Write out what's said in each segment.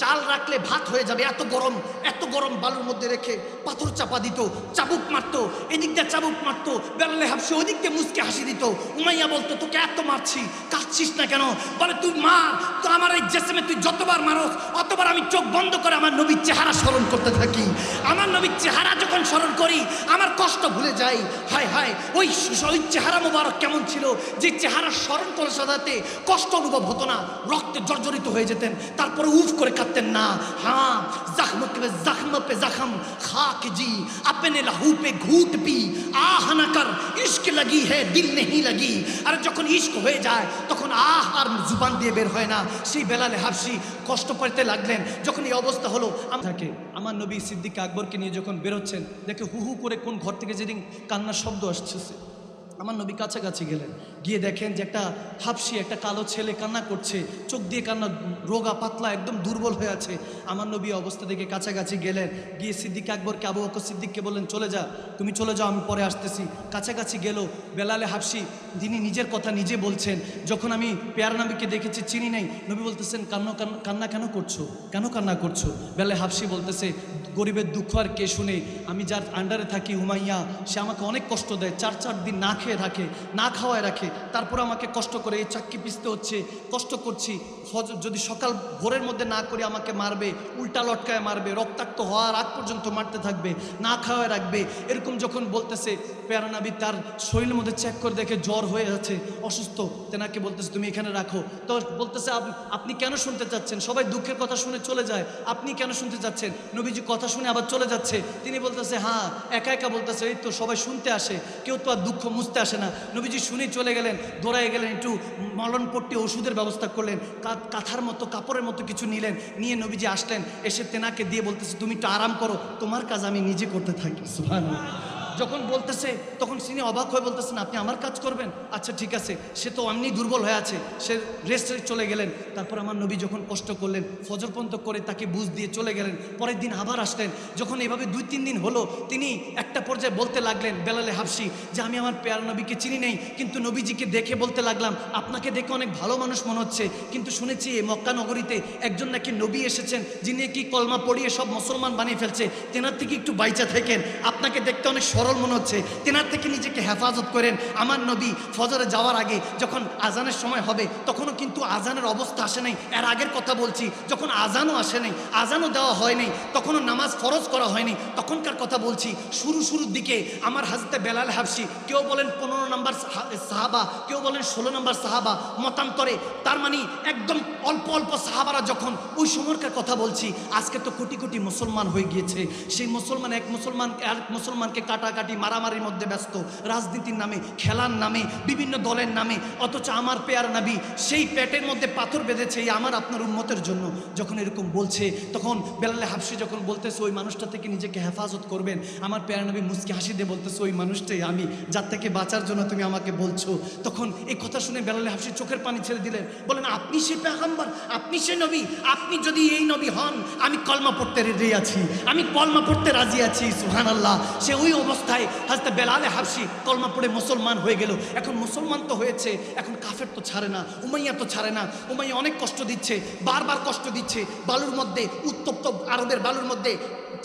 চাল রাখলে ভাত হয়ে যাবে। এত গরম এত গরম বালুর মধ্যে রেখে পাথর চাপা দিত, চাবুক মারতো, এদিক দিয়ে চাবুক মারতো, বেলালে হাফসে ওদিক দিয়ে মুসকে হাসি দিত। উমাইয়া বলতো, তোকে এত মারছি, কাঁদছিস না কেন? বলে, তুই মার, তো আমার এই জেসেমে তুই যতবার মারস, অতবার আমি চোখ বন্ধ করে আমার নবীর চেহারা স্মরণ করতে থাকি। আমার নবীর চেহারা যখন স্মরণ করি, আমার কষ্ট ভুলে যাই। হায় হায়, ওই ওই চেহারা মোবারক কেমন ছিল, যে চেহারা স্মরণ করে সাদাতে কষ্ট অনুভব হতো না। রক্তে জর্জরিত হয়ে যেতেন, তারপরে উফ করে কাঁদতেন না হ্যাঁ জখম পে জখম পে জখম খাক জি अपने लहू पे घूट पी आह न कर इश्क लगी है दिल नहीं लगी আর যখন ইশক হয়ে যায় তখন আহ আর জুবান দিয়ে বের হয় না সেই বেলালে হাফসি কষ্ট পাইতে লাগলেন যখন এই অবস্থা হলো আম- থাকে আমার নবী সিদ্দিক আকবরকে নিয়ে যখন বেরোচ্ছেন দেখে হু হু করে কোন ঘর থেকে যেদিন কান্নার শব্দ আসছে আমার নবী কাছাকাছি গেলেন। গিয়ে দেখেন যে একটা হাফসি, একটা কালো ছেলে কান্না করছে। চোখ দিয়ে কান্না, রোগা পাতলা, একদম দুর্বল হয়ে আছে। আমার নবী অবস্থা দেখে কাছাকাছি গেলেন। গিয়ে সিদ্দিক আকবরকে, আবু বকর সিদ্দিককে বললেন, চলে যা, তুমি চলে যাও, আমি পরে আসতেছি। কাছাকাছি গেল বেলালে হাফসি। তিনি নিজের কথা নিজে বলছেন। যখন আমি পেয়ার নবীকে দেখেছি, চিনি নাই। নবী বলতেছেন, কান্না, কান্না- কেন করছ? কেন কান্না করছ? বেলালে হাফসি বলতেছে, গরিবের দুঃখ আর কে শুনে? আমি যার আন্ডারে থাকি হুমাইয়া সে আমাকে অনেক কষ্ট দেয়। চার চার দিন না খেয়ে রাখে না খাওয়ায় রাখে। তারপর আমাকে কষ্ট করে এই চাক্কি পিসতে হচ্ছে, কষ্ট করছি। যদি সকাল ভোরের মধ্যে না করে আমাকে মারবে, উল্টা লটকায় মারবে, রক্তাক্ত হওয়ার আগ পর্যন্ত মারতে থাকবে, না খাওয়ায় রাখবে, এরকম যখন বলতেছে, প্যারানাবি তার শরীরের মধ্যে চেক করে দেখে জ্বর হয়ে আছে অসুস্থ। তেনাকে বলতেছে, তুমি এখানে রাখো। তো বলতেছে আপনি কেন শুনতে চাচ্ছেন? সবাই দুঃখের কথা শুনে চলে যায়, আপনি কেন শুনতে চাচ্ছেন? নবীজি কথা শুনে আবার চলে যাচ্ছে। তিনি বলতেছে হ্যাঁ একা একা বলতেছে, এই তো সবাই শুনতে আসে। কেউ তো আর দুঃখ মুছতে আসে না নবীজি শুনে চলে গেলেন, দৌড়ায় গেলেন, একটু মলনপট্টি ওষুধের ব্যবস্থা করলেন কাঁথার মতো, কাপড়ের মতো কিছু নিলেন, নিয়ে নবীজি আসলেন, এসে তেনাকে দিয়ে বলতেছে, তুমি একটু আরাম করো, তোমার কাজ আমি নিজে করতে থাকি সুবহানাল্লাহ। যখন বলতেছে, তখন তিনি অবাক হয়ে বলতেছেন, আপনি আমার কাজ করবেন? আচ্ছা ঠিক আছে। সে তো এমনি দুর্বল হয়ে আছে। সে রেস্টে চলে গেলেন। তারপর আমার নবী যখন কষ্ট করলেন, ফজর পর্যন্ত করে তাকে বুঝ দিয়ে চলে গেলেন। পরের দিন আবার আসলেন। যখন এভাবে দুই তিন দিন হলো, তিনি একটা পর্যায়ে বলতে লাগলেন, বেলালে হাফসি, যে আমি আমার পেয়ার নবীকে চিনি নেই, কিন্তু নবীজিকে দেখে বলতে লাগলাম, আপনাকে দেখে অনেক ভালো মানুষ মনে হচ্ছে, কিন্তু শুনেছি এই মক্কা নগরীতে একজন নাকি নবী এসেছেন, যিনি কি কলমা পড়িয়ে সব মুসলমান বানিয়ে ফেলছে, তেনার থেকে একটু বাইচা থাকেন। আপনাকে দেখতে অনেক সরল মনে হচ্ছে। তেনার থেকে নিজেকে হেফাজত করেন। আমার নবী ফজরে যাওয়ার আগে যখন আজানের সময় হবে, তখনও কিন্তু আজানের অবস্থা আসে নাই। এর আগের কথা বলছি, যখন আজানও আসে নাই, আজানও দেওয়া হয় নাই, তখনও নামাজ ফরজ করা হয়নি তখনকার কথা বলছি। শুরু শুরুর দিকে আমার হাজতে বেলাল হাফসি কেউ বলেন পনেরো নম্বর সাহাবা, কেউ বলেন ষোলো নম্বর সাহাবা, মতান্তরে। তার মানে একদম অল্প অল্প সাহাবারা যখন ওই সময়কার কথা বলছি, আজকে তো কোটি কোটি মুসলমান হয়ে গিয়েছে। সেই মুসলমান এক মুসলমান, এক মুসলমানকে কাটাকাটি মারামারির মধ্যে ব্যস্ত, রাজনীতির নামে, খেলার নামে, বিভিন্ন দলের নামে, অথচ আমার পেয়ার নাবি সেই পেটের মধ্যে পাথর বেঁধেছে এই আমার আপনার উন্মতের জন্য। যখন এরকম বলছে, তখন বেলালে হাফসি যখন বলতেছে, ওই মানুষটা থেকে নিজেকে হেফাজত করবেন। আমার পেয়ার নবী মুসকে হাসি দিয়ে বলতেছে, ওই মানুষটাই আমি, যার থেকে বাঁচার জন্য তুমি আমাকে বলছো। তখন এই কথা শুনে বেলালে হাফসি চোখের পানি ছেড়ে দিলেন। বলেন, আপনি সে পেগাম্বার আপনি সে নবী? আপনি যদি এই নবী হন, আমি কলমা পড়তে রেডি আছি, আমি কলমা পড়তে রাজি আছি সুহান আল্লাহ সে ওই অবস্থায় হাজতে বেলালে হাবসি কলমা পড়ে মুসলমান হয়ে গেল। এখন মুসলমান তো হয়েছে, এখন কাফের তো ছাড়ে না, উমাইয়া তো ছাড়ে না। উমাইয়া অনেক কষ্ট দিচ্ছে, বারবার কষ্ট দিচ্ছে, বালুর মধ্যে উত্তপ্ত আরবের বালুর মধ্যে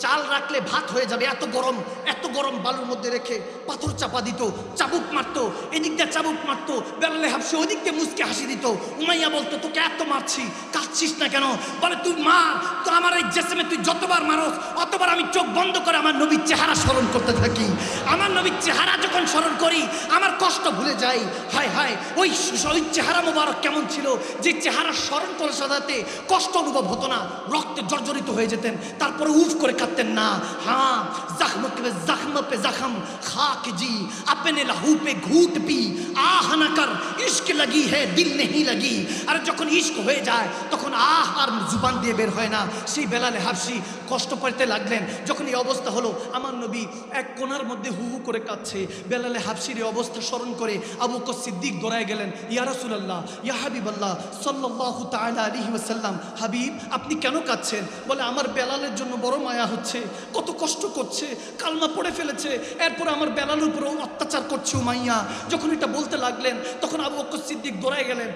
চাল রাখলে ভাত হয়ে যাবে। এত গরম এত গরম বালুর মধ্যে রেখে পাথর চাপা দিত, চাবুক মারতো, এদিক দিয়ে চাবুক মারতো বেলালে হাফসে ওদিক দিয়ে মুসকে হাসি দিত। উমাইয়া বলতো, তোকে এত মারছি, কাঁদছিস না কেন? বলে, তুই মার তো আমার এই জেসেমে তুই যতবার মারস, অতবার আমি চোখ বন্ধ করে আমার নবীর চেহারা স্মরণ করতে থাকি। আমার নবীর চেহারা যখন স্মরণ করি, আমার কষ্ট ভুলে যাই। হায় হায়, ওই ওই চেহারা মোবারক কেমন ছিল যে চেহারা স্মরণ করে সাদাতে কষ্ট অনুভব হতো না। রক্তে জর্জরিত হয়ে যেতেন, তারপরে উফ করে কাঁদতেন না হ্যাঁ জখম পে জখম পে জখম খাক জি अपने लहू पे घूट पी आह न कर इश्क लगी है दिल नहीं लगी আর যখন ইশক হয়ে যায় তখন আহ আর জুবান দিয়ে বের হয় না সেই বেলালে হাফসি কষ্ট পাইতে লাগলেন যখন এই অবস্থা হলো আমার নবী এক কোনা কান্নার মধ্যে হু হু করে কাঁদছে বেলালে হাফসির এই অবস্থা স্মরণ করে আবু বকর সিদ্দিক দৌড়ায় গেলেন ইয়া রাসূলুল্লাহ ইয়া হাবিবাল্লাহ সাল্লাল্লাহু তাআলা আলাইহি ওয়াসাল্লাম হাবিব আপনি কেন কাঁদছেন বলে আমার বেলালের জন্য বড় মায়া হচ্ছে, কত কষ্ট করছে, কালমা পড়ে ফেলেছে। এরপর আমার বেলালের উপরেও অত্যাচার করছে উমাইয়া। যখন এটা বলতে লাগলেন, তখন আবু বকর সিদ্দিক দৌড়ায় গেলেন।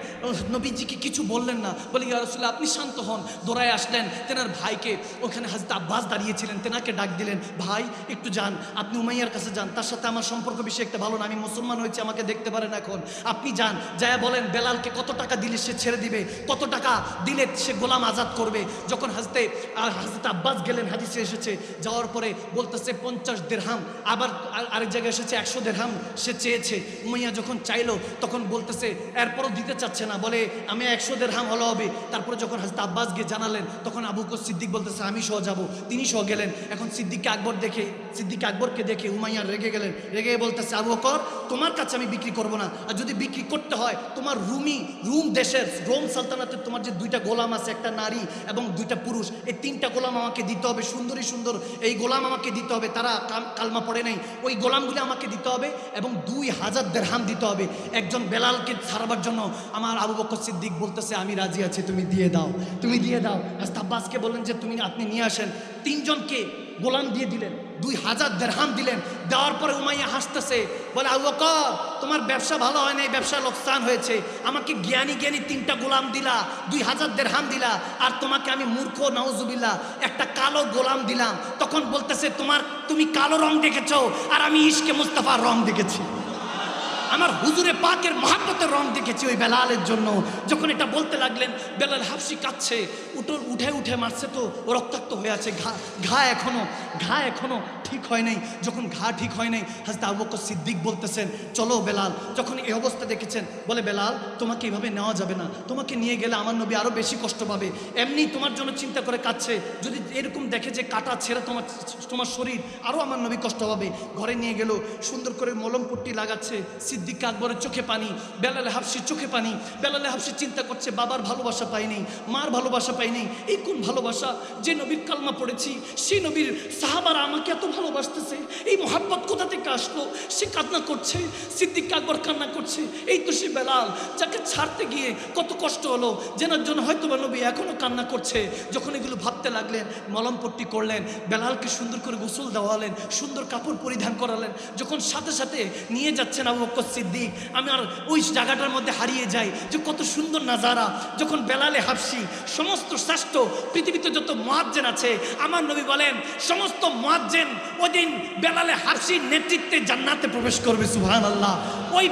নবীজিকে কিছু বললেন না। বলে, ইয়া রাসূলুল্লাহ, আপনি শান্ত হন। দৌড়ায় আসলেন তেনার ভাইকে। ওখানে হাজরত আব্বাস দাঁড়িয়েছিলেন, তেনাকে ডাক দিলেন, ভাই, একটু যান, আপনি উমাইয়ার কাছে যান। তার সাথে আমার সম্পর্ক বেশি একটা ভালো না, আমি মুসলমান হয়েছি, আমাকে দেখতে পারেন এখন। আপনি যান, যায়া বলেন বেলালকে কত টাকা দিলে সে ছেড়ে দিবে, কত টাকা দিলে সে গোলাম আজাদ করবে? যখন হাজতে হাজরত আব্বাস গেলেন হাদিসে এসেছে, যাওয়ার পরে বলতেছে পঞ্চাশ দেড়হাম আবার আরেক জায়গায় এসেছে একশো দেড়হাম সে চেয়েছে। উমাইয়া যখন চাইলো, তখন বলতেছে, এরপরও দিতে চাচ্ছে না। বলে, আমি একশো দেড়হাম হলো হবে। তারপরে যখন হাজরত আব্বাস গিয়ে জানালেন, তখন আবু বকর সিদ্দিক বলতেছে, আমি সহ যাব। তিনি সহ গেলেন। এখন সিদ্দিককে আকবর দেখে, সিদ্দিক আকবরকে দেখে উমাইয়া রেগে গেলেন। রেগে বলতেছে, আবু বকর, তোমার কাছে আমি বিক্রি করব না। আর যদি বিক্রি করতে হয়, তোমার রুমি, রুম দেশের, রোম সালতানাতের তোমার যে দুইটা গোলাম আছে, একটা নারী এবং দুইটা পুরুষ, এই তিনটা গোলাম আমাকে দিতে হবে সুন্দরী সুন্দর। এই গোলাম আমাকে দিতে হবে। তারা কালমা পড়ে নাই। ওই গোলামগুলি আমাকে দিতে হবে এবং দুই হাজার দেড়হাম দিতে হবে। একজন বেলালকে ছাড়বার জন্য আমার আবু বকর সিদ্দিক বলতেছে, আমি রাজি আছি, তুমি দিয়ে দাও। তুমি দিয়ে দাও। আস্তাব্বাসকে বলেন বললেন যে, তুমি আপনি নিয়ে আসেন। তিনজনকে গোলাম দিয়ে দিলেন, দুই হাজার দেড়হাম দিলেন, দেওয়ার পরে উমাইয়া হাসতেছে, বলে, আবু বকর, তোমার ব্যবসা ভালো হয় নাই, ব্যবসা লোকসান হয়েছে, আমাকে জ্ঞানী জ্ঞানী তিনটা গোলাম দিলা, দুই হাজার দেড়হাম দিলা, আর তোমাকে আমি মূর্খ নওজুবিল্লা একটা কালো গোলাম দিলাম। তখন বলতেছে, তোমার, তুমি কালো রং দেখেছ, আর আমি ইশকে মুস্তাফার রং দেখেছি। আমার হুজুরে পাকের মহাব্বতের রং দেখেছি ওই বেলালের জন্য। যখন এটা বলতে লাগলেন, বেলাল হাফসি কাঁদছে উঠে উঠে মারছে তো রক্তাক্ত হয়ে আছে, ঘা ঘা এখনও ঘা এখনও ঠিক হয় নাই, যখন ঘা ঠিক হয় নাই, হাজরত আবু বকর সিদ্দিক বলতেছেন, চলো বেলাল। যখন এই অবস্থা দেখেছেন, বলে, বেলাল, তোমাকে এভাবে নেওয়া যাবে না। তোমাকে নিয়ে গেলে আমার নবী আরও বেশি কষ্ট পাবে। এমনি তোমার জন্য চিন্তা করে কাটছে যদি এরকম দেখে যে কাটা ছেড়ে তোমার তোমার শরীর আরও আমার নবী কষ্ট পাবে। ঘরে নিয়ে গেল, সুন্দর করে মলম পট্টি লাগাচ্ছে সিদ্দিক আকবরের চোখে পানি, বেলালে হাফসির চোখে পানি। বেলালে হাফসি চিন্তা করছে, বাবার ভালোবাসা পাইনি মার ভালোবাসা পাইনি এই কোন ভালোবাসা? যে নবীর কালমা পড়েছি, সেই নবীর সাহাবারা আমাকে এত ভালোবাসতেছে, এই মোহাব্বত কোথা থেকে আসলো? সে কান্না করছে, সিদ্দিক আকবর কান্না করছে। এই তো সে বেলাল, যাকে ছাড়তে গিয়ে কত কষ্ট হলো যেনার জন্য হয়তো বা নবী এখনও কান্না করছে। যখন এগুলো ভাবতে লাগলেন, মলমপট্টি করলেন, বেলালকে সুন্দর করে গোসল দেওয়ালেন, সুন্দর কাপড় পরিধান করালেন, যখন সাথে সাথে নিয়ে যাচ্ছেন আবু বকর সিদ্দিক, আমি আর ওই জায়গাটার মধ্যে হারিয়ে যাই, যে কত সুন্দর নাজারা। যখন বেলালে হাফসি, সমস্ত শ্রেষ্ঠ পৃথিবীতে যত মোয়াজ্জেন আছে, আমার নবী বলেন, সমস্ত মোয়াজ্জেন দিন বেলালে হাসির নেতৃত্বে জান্নাতে প্রবেশ করবে সুহান আল্লাহ ওই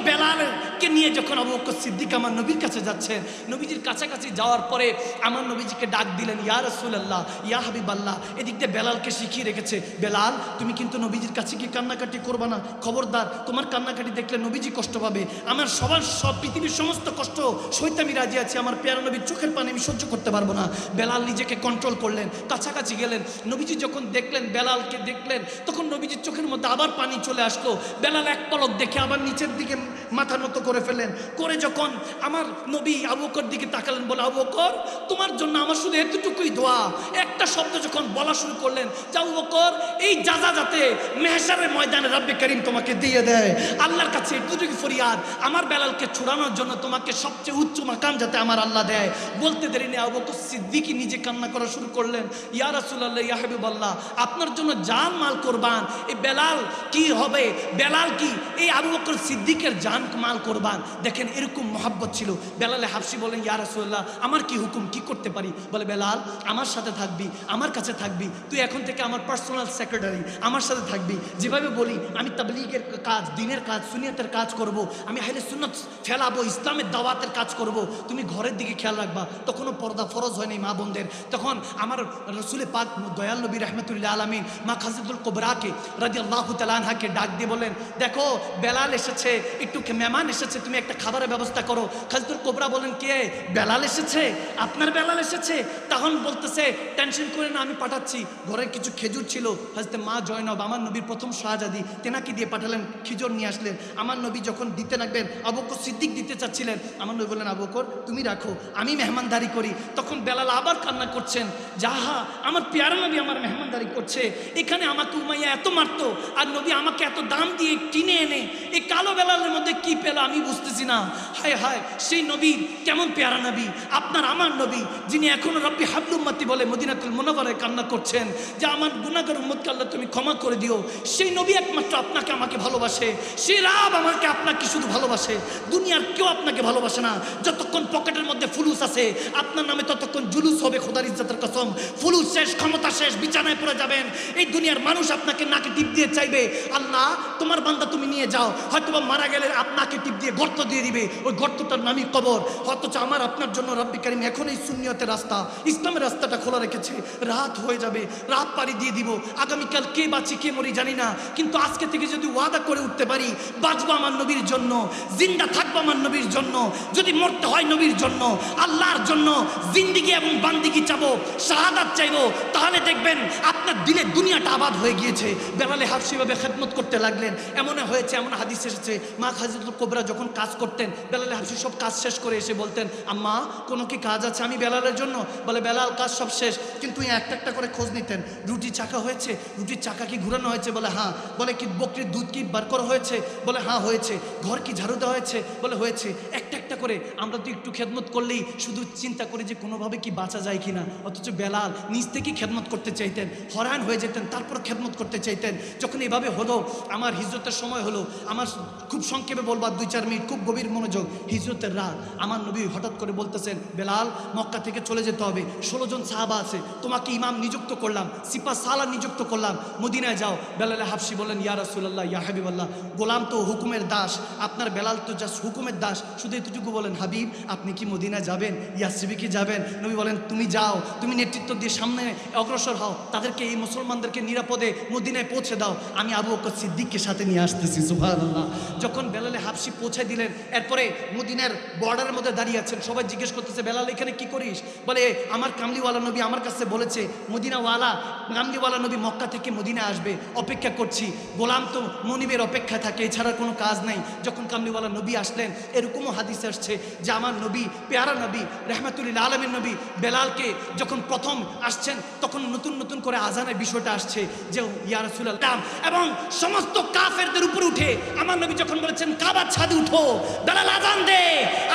বেলালকে নিয়ে যখন আবু বকর সিদ্দিক আমার নবীর কাছে যাচ্ছেন, নবীজির কাছাকাছি যাওয়ার পরে আমার নবীজিকে ডাক দিলেন, ইয়া রসুল্লাহ ইয়া হাবিব আল্লাহ এদিক দিয়ে বেলালকে শিখিয়ে রেখেছে, বেলাল, তুমি কিন্তু নবীজির কাছে গিয়ে কান্নাকাটি করবে না। খবরদার, তোমার কান্নাকাটি দেখলে নবীজি কষ্ট পাবে। আমার সবার সব, পৃথিবীর সমস্ত কষ্ট সইতে আমি রাজি আছি, আমার পেয়ারা নবীর চোখের পানি আমি সহ্য করতে পারব না। বেলাল নিজেকে কন্ট্রোল করলেন, কাছাকাছি গেলেন। নবীজি যখন দেখলেন, বেলালকে দেখলেন, তখন নবীজির চোখের মধ্যে আবার পানি চলে আসলো। বেলাল এক পলক দেখে আবার নিচের দিকে মাথা নত করে ফেললেন। করে যখন আমার নবী আবুকর দিকে তাকালেন, বলে আবুকর তোমার জন্য আমার শুধু এতটুকুই দোয়া। একটা শব্দ যখন বলা শুরু করলেন, যে, আবু বকর, এই যাজা যাতে মেহসারের ময়দানে রাব্বে করিম তোমাকে দিয়ে দেয়। আল্লাহর কাছে এতটুকু ফরিয়াদ, আমার বেলালকে ছুড়ানোর জন্য তোমাকে সবচেয়ে উচ্চ মাকাম যাতে আমার আল্লাহ দেয়। বলতে দেরি নেই, আবু বকর সিদ্দিকি নিজে কান্না করা শুরু করলেন, ইয়া রাসূলুল্লাহ, ইয়া হাবিবাল্লাহ, আপনার জন্য জান মাল কোরবান, এই বেলাল কি হবে? বেলাল কি? এই আবু বকর সিদ্দিকের জান মাল কোরবান দেখেন এরকম মহাব্বত ছিল। বেলালে হাফসি বলেন, ইয়া রাসূলুল্লাহ, আমার কি হুকুম, কি করতে পারি? বলে, বেলাল, আমার সাথে থাকবি, আমার কাছে থাকবি। তুই এখন থেকে আমার পার্সোনাল সেক্রেটারি আমার সাথে থাকবি। যেভাবে বলি, আমি তাবলিগের কাজ, দিনের কাজ সুনিয়তের কাজ করব। আমি হাইলে সুন্নত ফেলাবো, ইসলামের দাওয়াতের কাজ করব। তুমি ঘরের দিকে খেয়াল রাখবা, তখনও পর্দা ফরজ হয়নি মা বোনদের তখন আমার রসুলে পাক দয়াল নবী রহমতুল্লাহ আলমিন মা খাজিদুল কোবরাকে রাজি আল্লাহ তালানহাকে ডাক দিয়ে বলেন, দেখো, বেলাল এসেছে, একটু মেহমান এসেছে এসেছে তুমি একটা খাবারের ব্যবস্থা করো। খাজতুল কোবরা বলেন, কে? বেলাল এসেছে? আপনার বেলাল এসেছে? তখন বলতেছে, টেনশন করে না, আমি পাঠাচ্ছি। ঘরে কিছু খেজুর ছিল। হাজতে মা জয়নব, আমার নবীর প্রথম শাহজাদি, তেনাকে দিয়ে পাঠালেন, খিজুর নিয়ে আসলেন। আমার নবী যখন দিতে লাগবেন আবকর সিদ্দিক দিতে চাচ্ছিলেন। আমার নবী বললেন আবকর তুমি রাখো, আমি মেহমানদারি করি। তখন বেলাল আবার কান্না করছেন, যাহা, আমার পেয়ারা নবী আমার মেহমানদারি করছে, এখানে আমাকে উমাইয়া এত মারতো, আর নবী আমাকে এত দাম দিয়ে কিনে এনে এই কালো বেলালের মধ্যে কি পেল? আমি বুঝতেছি না। হায় হায়, সেই নবী কেমন পেয়ারা নবী? আপনার আমার নবী, যিনি এখনও রব্বি হাবলুম্মাতি বলে মদিনাতুল মনোবরে কান্না করছেন, যে আমার গুনাগার উম্মতকে আল্লাহ তুমি ক্ষমা করে দিও। সেই নবী একমাত্র আপনাকে আমাকে ভালোবাসে। সেই রাব আমাকে আপনাকে শুধু ভালোবাসে। দুনিয়ার কেউ আপনাকে ভালোবাসে না। যতক্ষণ পকেটের মধ্যে ফুলুস আছে, আপনার নামে ততক্ষণ জুলুস হবে খোদার ইজ্জতের কসম। ফুলুস শেষ, ক্ষমতা শেষ, বিছানায় পড়ে যাবেন। এই দুনিয়ার মানুষ আপনাকে নাকে টিপ দিয়ে চাইবে, আল্লাহ, তোমার বান্দা তুমি নিয়ে যাও। হয়তোবা মারা গেলে আপনাকে টিপ দিয়ে গর্ত দিয়ে দিবে। ওই গর্তটার নামই কবর। অথচ আমার, আপনার জন্য রব্বি কারিম এখন এই শূন্যতের রাস্তা। ইসলামের রাস্তাটা খোলা রেখেছে। রাত হয়ে যাবে। রাত পাড়ি দিয়ে দিব। আগামীকাল কে বাঁচি, কে মরি জানি না। কিন্তু আজকে থেকে যদি ওয়াদা করে উঠতে পারি, বাঁচবো আমার নবীর জন্য। জিন্দা থাকব আমার নবীর জন্য। যদি মরতে হয় নবীর জন্য। আল্লাহর জন্য জিন্দিগি এবং বান্দিগি চাবো। শাহাদাত চাইব। তাহলে দেখবেন আপনার দিলে দুনিয়াটা আবাদ হয়ে গিয়েছে। বেলালে হাফসিভাবে খেদমত করতে লাগলেন। এমন হয়েছে এমন হাদিস এসেছে। মা খাজিদুল কোবরা কাজ করতেন, বেলালে হাফসি সব কাজ শেষ করে এসে বলতেন, আম্মা, কোনো কি কাজ আছে? আমি বেলালের জন্য? বলে, বেলাল, কাজ সব শেষ। কিন্তু একটা একটা করে খোঁজ নিতেন, রুটি চাকা হয়েছে? রুটির চাকা কি ঘুরানো হয়েছে? বলে হ্যাঁ। বলে, কি বকরির দুধ কি বার করা হয়েছে? বলে হ্যাঁ হয়েছে। ঘর কি ঝাড়ু দেওয়া হয়েছে? বলে, হয়েছে। একটা করে আমরা তো একটু খেদমত করলেই শুধু চিন্তা করি যে কোনোভাবে কি বাঁচা যায় কিনা। অথচ বেলাল নিজ থেকেই খেদমত করতে চাইতেন হরান হয়ে যেতেন, তারপর খেদমত করতে চাইতেন। যখন এভাবে হলো, আমার হিজরতের সময় হলো, আমার খুব সংক্ষেপে বলবার দুই চার মিনিট, খুব গভীর মনোযোগ, হিজরতের রাত। আমার নবী হঠাৎ করে বলতেছেন, বেলাল, মক্কা থেকে চলে যেতে হবে। ষোলো জন সাহাবা আছে, তোমাকে ইমাম নিযুক্ত করলাম, সিপা সালা নিযুক্ত করলাম, মদিনায় যাও। বেলালে হাফসি বললেন, ইয়া রাসুল্লাহ ইয়া হাবিবাল্লাহ, গোলাম তো হুকুমের দাস, আপনার বেলাল তো জাস্ট হুকুমের দাস, শুধু এতটুকু বলেন, হাবিব, আপনি কি মদিনা যাবেন? ইয়াসিবি কি যাবেন? নবী বলেন, তুমি যাও, তুমি নেতৃত্ব দিয়ে সামনে অগ্রসর হও। তাদেরকে, এই মুসলমানদেরকে নিরাপদে মদিনায় পৌঁছে দাও। আমি আবু বকর সিদ্দিককে সাথে নিয়ে আসতেছি, সুবহানাল্লাহ। যখন বেলালে হাফসি পৌঁছে দিলেন, এরপরে মদিনার বর্ডারের মধ্যে দাঁড়িয়ে আছেন। সবাই জিজ্ঞেস করতেছে, বেলাল, এখানে কি করিস? বলে, আমার কামলিওয়ালা নবী আমার কাছে বলেছে, মদিনাওয়ালা কামলিওয়ালা নবী মক্কা থেকে মদিনা আসবে, অপেক্ষা করছি। গোলাম তো মনিবের অপেক্ষা থাকে, এছাড়া কোনো কাজ নাই। যখন কামলিওয়ালা নবী আসলেন, এরকমও হাদিস আসছে যে আমার নবী, পেয়ারা নবী রহমাতুল্লাহ আলমের নবী বেলালকে যখন প্রথম আসছেন, তখন নতুন নতুন করে আজানের বিষয়টা আসছে যে, ইয়া রাসূলুল্লাহ এবং সমস্ত কাফেরদের উপর উঠে আমার নবী যখন বলেছেন, কাবার ছাদে উঠো, বেলাল আজান দে,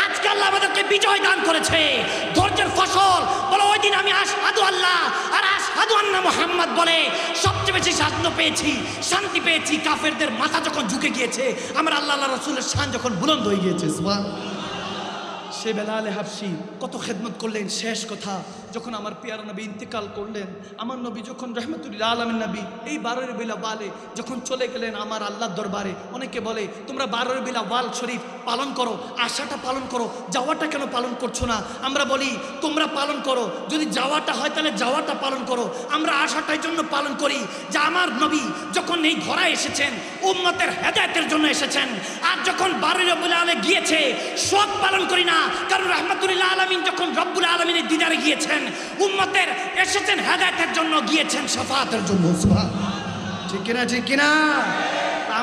আজকে আল্লাহ আমাদেরকে বিজয় দান করেছে, ধৈর্যের ফসল, বলো ওই দিন আমি আশহাদু আল্লাহ, আর আশহাদু আন্না মোহাম্মদ বলে সবচেয়ে বেশি শান্ত পেয়েছি, শান্তি পেয়েছি, কাফেরদের মাথা যখন ঝুঁকে গিয়েছে, আমার আল্লাহ আল্লাহ রসুলের শান যখন বুলন্দ হয়ে গিয়েছে সুবহানাল্লাহ। সে বেলালে হাফসি, কত খেদমত করলেন, শেষ কথা। যখন আমার পিয়ারা নবী ইন্তেকাল করলেন, আমার নবী যখন রহমতুল্লাহ আলমের নবী, এই বারোর বেলা ওয়ালে যখন চলে গেলেন আমার আল্লাহর দরবারে, অনেকে বলে, তোমরা বারোর বেলা ওয়াল শরীফ পালন করো, আশাটা পালন করো, যাওয়াটা কেন পালন করছ না? আমরা বলি, তোমরা পালন করো, যদি যাওয়াটা হয় তাহলে যাওয়াটা পালন করো, আমরা আশাটার জন্য পালন করি, যে আমার নবী যখন এই ঘোড়া এসেছেন, উম্মতের হেদায়তের জন্য এসেছেন, আর যখন বারোই রব্বুল আলে গিয়েছে শোক পালন করি না কারণ রহমতুল্লাহ আলমিন যখন রব্বুল আলমিনের দিদারে গিয়েছেন, উম্মতের এসেছেন হেদায়তের জন্য গিয়েছেন সাফাতের জন্য। ঠিক কিনা ঠিক কিনা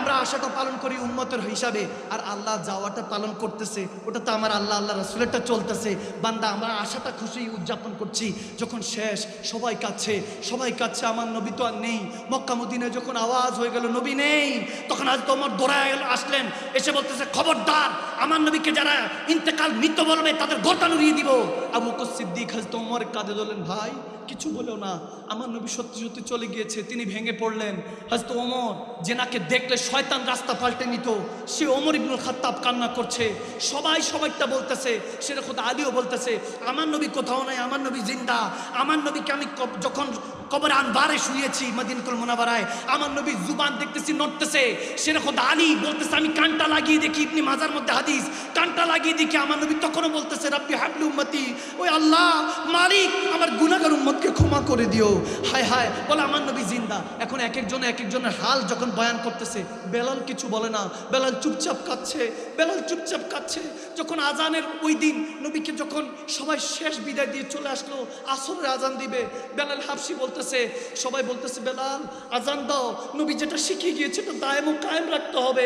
আমরা আশাটা পালন করি উম্মতের হিসাবে। আর আল্লাহ যাওয়াটা পালন করতেছে, ওটা তো আমার আল্লাহ আল্লাহ রসুলেরটা চলতেছে। বান্দা, আমরা আশাটা খুশি উদযাপন করছি। যখন শেষ, সবাই কাছে সবাই কাছে, আমার নবী তো আর নেই। মক্কা, মদিনায় যখন আওয়াজ হয়ে গেল, নবী নেই! তখন আজ তোমার দৌড়ায় আসলেন, এসে বলতেছে, খবরদার, আমার নবীকে যারা ইন্তেকাল মৃত্যু বলবে, তাদের গোটা উড়িয়ে দিব। আবু সিদ্দিক হাজ তোমার কাঁধে ধরলেন, ভাই কিছু বলেও না। আমার নবী সত্যি সত্যি চলে গিয়েছে, তিনি ভেঙে পড়লেন। হাজত ওমর জেনাকে দেখলে শয়তান রাস্তা পাল্টে নিত, সে ওমর ইবনুল খাত্তাব কান্না করছে। সবাই সবাইটা বলতেছে সেরকম আলীও বলতেছে, আমার নবী কোথাও নাই, আমার নবী জিন্দা, আমার নবীকে আমি যখন কবর আনবারে শুয়েছি মদিনতুল মোনাবারায় আমার নবী জুবান দেখতেছি, নড়তেছে। সেরকম আলী বলতেছে, আমি কানটা লাগিয়ে দেখি, ইবনি মাজার মধ্যে হাদিস। কানটা লাগিয়ে দেখি, আমার নবী তখনও বলতেছে, রাব্বি হাবলি উম্মতি, ওই আল্লাহ, মালিক, আমার গুনাহগার উম্মতকে ক্ষমা করে দিও। হায় হায়, বলে আমার নবী জিন্দা। এখন এক একজন এক একজনের হাল যখন বয়ান করতেছে, বেলাল কিছু বলে না। বেলাল চুপচাপ কাচ্ছে বেলাল চুপচাপ কাচ্ছে যখন আজানের ওই দিন নবীকে যখন সবাই শেষ বিদায় দিয়ে চলে আসলো, আসরের আজান দিবে, বেলাল হাফসি বলতেছে, সবাই বলতেছে, বেলাল আজান দাও, নবী যেটা শিখিয়ে গিয়েছে তো দায়েম কায়েম রাখতে হবে।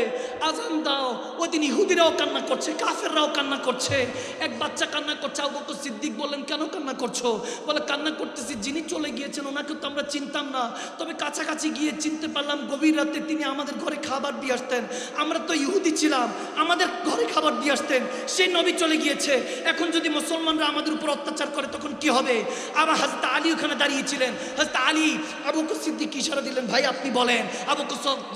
আজান দাও ওই দিন ইহুদিরাও কান্না করছে, কাফেররাও কান্না করছে। এক বাচ্চা কান্না করছে, আবু বকর সিদ্দিক বললেন, কেন কান্না করছ? বলে, কান্না করতেছি, যিনি চলে গিয়েছেন ওনাকে তো আমরা চিনতাম না। তবে কাছাকাছি গিয়ে চিনতে পারলাম, গভীর রাতে তিনি আমাদের ঘরে খাবার দিয়ে আসতেন। আমরা তো ইহুদি ছিলাম, আমাদের ঘরে খাবার দিয়ে আসতেন। সেই নবী চলে গিয়েছে। এখন যদি মুসলমানরা আমাদের উপর অত্যাচার করে, তখন কি হবে? আবার হাজরত আলী ওখানে দাঁড়িয়েছিলেন হাজরত আলী আবু সিদ্দিক ইশারা দিলেন, ভাই, আপনি বলেন। আবু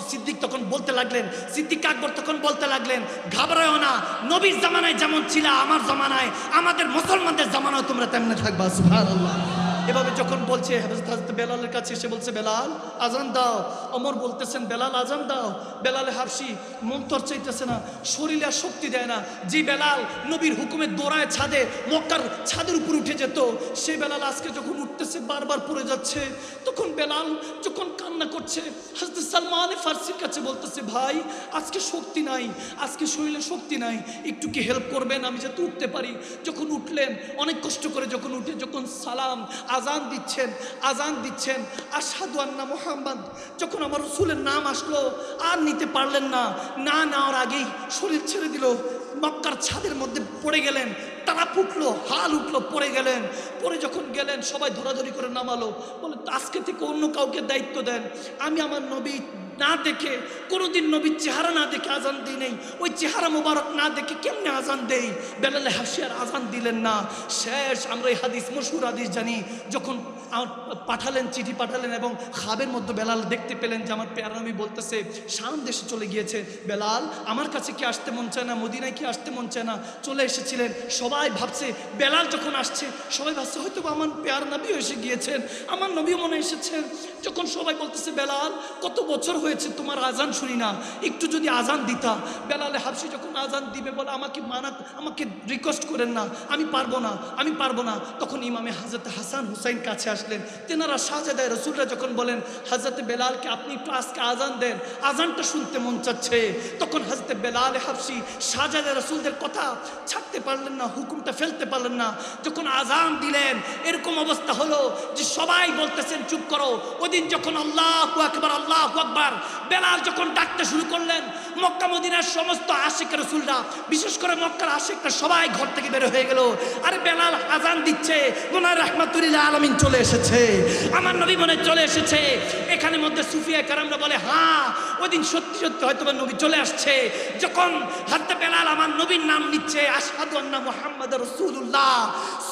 সিদ্দিক তখন বলতে লাগলেন, সিদ্দিক আকবর তখন বলতে লাগলেন ঘাবড়ায়ও না, নবীর জামানায় যেমন ছিল, আমার জামানায়, আমাদের মুসলমানদের জামানায় তোমরা তেমনি থাকবা। সুবহানাল্লাহ। এভাবে যখন বলছে হযরত বেলালের কাছে এসে বলছে, বেলাল আজান দাও। অমর বলতেছেন, বেলাল আজান দাও। বেলালে হাফসি মন তর চাইতেছে না, শরীরে আর শক্তি দেয় না। যে বেলাল নবীর হুকুমে দৌড়ায় ছাদে, মক্কার ছাদের উপর উঠে যেত সেই বেলাল আজকে যখন উঠতেছে, বারবার পড়ে যাচ্ছে। তখন বেলাল যখন কান্না করছে হজরত সালমান ফার্সির কাছে বলতেছে, ভাই, আজকে শক্তি নাই, আজকে শরীরে শক্তি নাই, একটু কি হেল্প করবেন? আমি যাতে উঠতে পারি। যখন উঠলেন, অনেক কষ্ট করে যখন উঠে, যখন সালাম আজান দিচ্ছেন আজান দিচ্ছেন। আসাদু আন্না মোহাম্মদ। যখন আমার রসুলের নাম আসলো, আর নিতে পারলেন না। না নেওয়ার আগেই শরীর ছেড়ে দিল। মক্কার ছাদের মধ্যে পড়ে গেলেন। তারা উঠল হাল উঠল, পড়ে গেলেন। পরে যখন গেলেন, সবাই ধরাধরি করে নামালো। বলে, আজকে থেকে অন্য কাউকে দায়িত্ব দেন। আমি আমার নবী না দেখে, কোনোদিন নবীর চেহারা না দেখে আজান দিই নেই। ওই চেহারা মোবারক না দেখে কেমনে আজান দেই? বেলালে হাসিয়ার আজান দিলেন না। শেষ আমরা এই হাদিস মশুর হাদিস জানি। যখন পাঠালেন, চিঠি পাঠালেন এবং খাবের মধ্যে বেলাল দেখতে পেলেন যে, আমার পেয়ারামি বলতেছে, শাম দেশে চলে গিয়েছে। বেলাল, আমার কাছে কি আসতে মন চায় না? মদিনায় কি আসতে মন চায় না? চলে এসেছিলেন। সবাই ভাবছে, বেলাল যখন আসছে, সবাই ভাবছে, হয়তো আমার পেয়ার নবী এসে গিয়েছেন, আমার নবীও মনে এসেছেন যখন সবাই বলতেছে, বেলাল, কত বছর হয়েছে তোমার আজান শুনি না, একটু যদি আজান দিতা। বেলালে হাফসি যখন আজান দিবে, বলে, আমাকে মানা, আমাকে রিকোয়েস্ট করেন না, আমি পারব না, আমি পারব না। তখন ইমামে হাজরত হাসান হুসাইন কাছে আসলেন। তেনারা সাজেদায় রসুলরা যখন বলেন, হাজরতে বেলালকে আপনি একটু আজকে আজান দেন, আজানটা শুনতে মন চাচ্ছে। তখন হাজরতে বেলাল হাফসি সাজাদা রসুলদের কথা ছাড়তে পারলেন না হুকুমটা ফেলতে পারলেন না। যখন আজান দিলেন, এরকম অবস্থা হলো যে সবাই বলতেছেন, চুপ করো। ওদিন যখন আল্লাহ আকবার আল্লাহ আকবার, বেলাল যখন ডাকতে শুরু করলেন, মক্কা, মদিনার সমস্ত আশেখ রসুলরা, বিশেষ করে মক্কার আশেখরা সবাই ঘর থেকে বের হয়ে গেল। আরে বেলাল আজান দিচ্ছে মোনার রহমাতুল্লাহ আলমিন চলে এসেছে। আমার নবী মনে চলে এসেছে। এখানে মধ্যে সুফিয়া কারামরা বলে হ্যাঁ ওই দিন সত্যি সত্যি হয়তো নবী চলে আসছে। যখন বেলাল আমার নবীর নাম নিচ্ছে আসাদু আন্না মোহাম্মদ রসুল্লাহ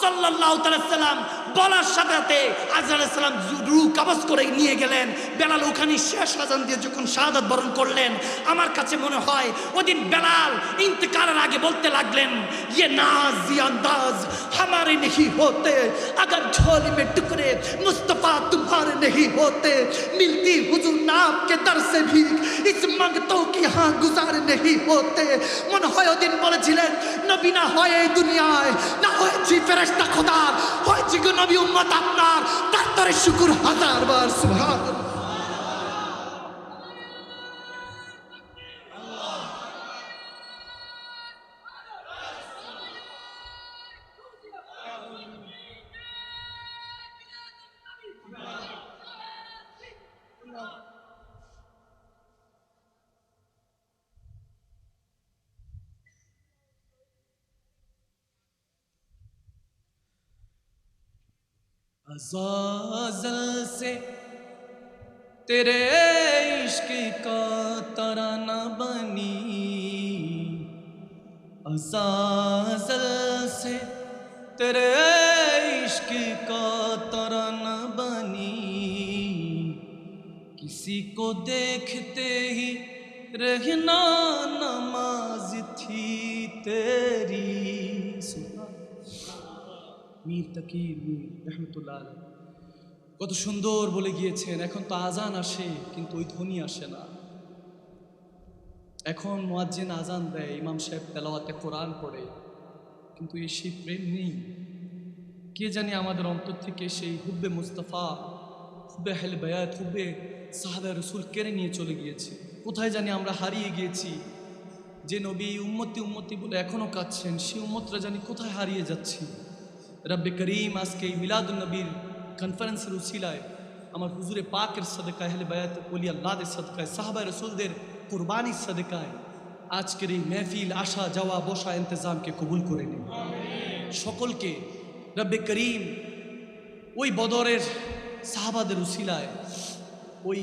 সাল্লাহ সাল্লাম বলার সাথে সাথে আজহার সালাম রু কাবজ করে নিয়ে গেলেন বেলাল ওখানে শেষ আজান দিয়ে যখন শাহাদাত বরণ করলেন আমার কাছে মনে হয় ওদিন বেলাল ইন্তকালের আগে বলতে লাগলেন ইয়ে নাজ ये अंदाज हमारे नहीं होते अगर झोली में टुकड़े मुस्तफा तुम्हारे नहीं होते मिलती हुजूर नाम के दर से भी इस मंगतों की यहाँ गुजारे नहीं होते মনে হয় ওদিন বলেছিলেন, নবী না হয় এই দুনিয়ায়, না হয়েছি ফেরেস্তা খোদার হয়েছি গো নবী উম্মত আপনার। তার তরে শুকুর হাজার বার, সুবহানাল্লাহ। زازل سے تیرے عشق کا ترانہ بنی۔ ازازل سے تیرے عشق کا ترانہ بنی۔ کسی کو دیکھتے ہی رہنا نماز تھی تیری۔ سو মীর মীর রহমতুল্লাহ। কত সুন্দর বলে গিয়েছেন, এখন তো আজান আসে, কিন্তু ওই ধ্বনি আসে না। এখন মোয়াজ্জিন আজান দেয়, ইমাম সাহেব তেলাওয়াতে কোরআন পড়ে, কিন্তু এই সেই প্রেম নেই। কে জানি আমাদের অন্তর থেকে সেই হুব্বে মুস্তাফা, হুব্বে হেল বায়াত, হুব্বে সাহাবা রসুল কেড়ে নিয়ে চলে গিয়েছে? কোথায় জানি আমরা হারিয়ে গিয়েছি। যে নবী উম্মতি উম্মতি বলে এখনও কাঁদছেন, সেই উম্মতরা জানি কোথায় হারিয়ে যাচ্ছি? রব্বে করিম আজকে এই মিলাদুল নবীর কনফারেন্সের উসিলায় আমার হুজুরে পাকের সদকায় হেলে বায়াত ওলি আল্লাহদের সদকায় সাহাবা রসুলদের কোরবানির সদকায় আজকের এই মেহফিল আসা যাওয়া বসা ইন্তজামকে কবুল করে নিন। সকলকে রব্বে করিম ওই বদরের সাহাবাদের উসিলায় ওই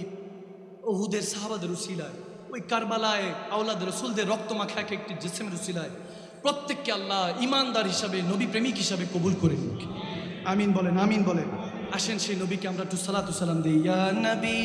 ওহুদের সাহাবাদের উসিলায় ওই কারবালায় আওলাদ রসুলদের রক্ত মাখা এক একটি জেসেমের উসিলায় প্রত্যেককে আল্লাহ ইমানদার হিসাবে নবী প্রেমিক হিসাবে কবুল করে আমিন বলেন আমিন বলেন। আসেন সেই নবীকে আমরা একটু সালাতু সালাম দিই। ইয়া নবী